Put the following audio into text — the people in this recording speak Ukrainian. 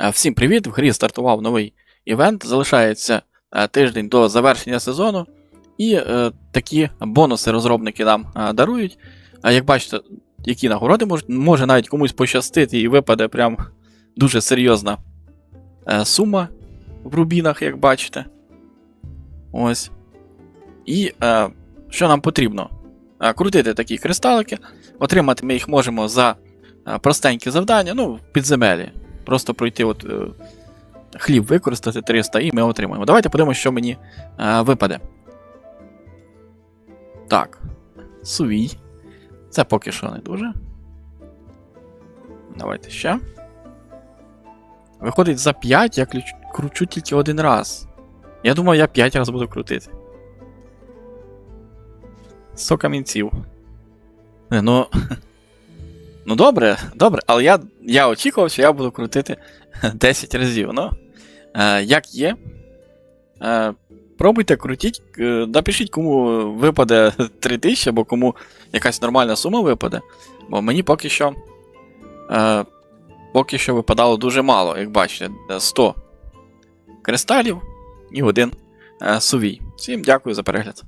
Е, Всім привіт! В грі стартував новий івент. Залишається е, тиждень до завершення сезону. І е, такі бонуси розробники нам дарують. А як бачите, які нагороди можуть, може навіть комусь пощастити і випаде прям дуже серйозна сума в рубінах, як бачите. Ось. І що нам потрібно? Крутити такі кристалики. Отримати ми їх можемо за простенькі завдання, ну, в підземелі. Просто пройти от, е, хліб використати 300 і ми отримаємо. Давайте подивимося, що мені е, випаде. Так. Сувій. Це поки що не дуже. Давайте ще. Виходить за 5, я ключ... кручу тільки один раз. Я думав, я 5 разів буду крутити. 100 камінців. Не, ну. Ну добре, добре, але я я очікував, що я буду крутити 10 разів. Ну, е, як є. Е, пробуйте, крутіть. Е, напишіть, кому випаде 3000, або кому якась нормальна сума випаде. Бо мені поки що. Е, поки що випадало дуже мало, як бачите, 100 кристалів і один е, сувій. Всім дякую за перегляд.